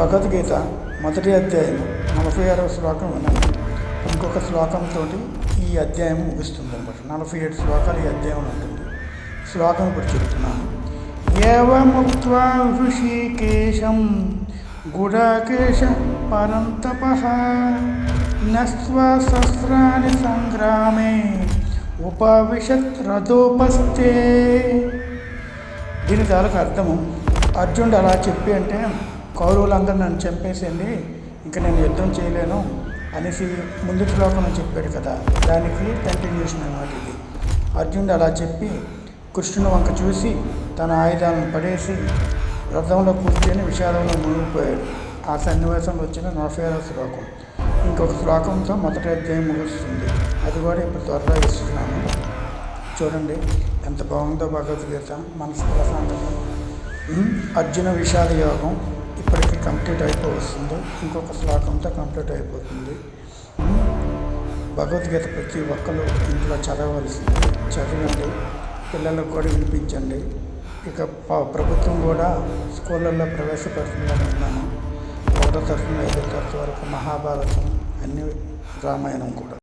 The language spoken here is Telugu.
భగవద్గీత మొదటి అధ్యాయం నలభై ఆరవ శ్లోకం విన్నాను ఇంకొక శ్లోకంతో ఈ అధ్యాయం ముగుస్తుంది అనమాట. నలభై ఏడు శ్లోకాలు ఈ అధ్యాయం ఉంటుంది. శ్లోకం ఇప్పుడు చెప్తున్నాను ఏవముక్త్వా ఋషికేశం గుడాకేశ పరంతప నస్వశస్త్రాన్ని సంగ్రామే ఉపవిశత్ రథోపస్తే దీని తాలూకు అర్థము అర్జునుడు అలా చెప్పి అంటే కౌరవులందరూ నన్ను చంపేసేయండి ఇంకా నేను యుద్ధం చేయలేను అనేసి ముందు శ్లోకం చెప్పాడు కదా. దానికి కంటిన్యూషన్ అన్నమాట ఇది. అర్జునుడు అలా చెప్పి కృష్ణుని వంక చూసి తన ఆయుధాలను పడేసి రథంలో కూర్చొని విషాదంలో మునిగిపోయాడు. ఆ సన్నివేశంలో వచ్చిన నలభై ఆరో శ్లోకం. ఇంకొక శ్లోకంతో మొదటి అధ్యాయం ముగుస్తుంది. అది కూడా ఇప్పుడు త్వరగా ఇస్తున్నాను. చూడండి ఎంత బాగుందో భగవద్గీత. మనసు ప్రశాంతంగా అర్జున విషాద యోగం. కంప్లీట్ అయిపోవస్తుంది ఇంకొక శ్లోకంతో కంప్లీట్ అయిపోతుంది. భగవద్గీత ప్రతి ఒక్కరు ఇంట్లో చదవలసింది. చదవండి. పిల్లలకు కూడా వినిపించండి. ఇక ప్రభుత్వం కూడా స్కూళ్ళల్లో ప్రవేశపెడుతుందని విన్నాను ఒకటో తరఫున ఐదో తరఫు వరకు మహాభారతం అన్ని రామాయణం కూడా.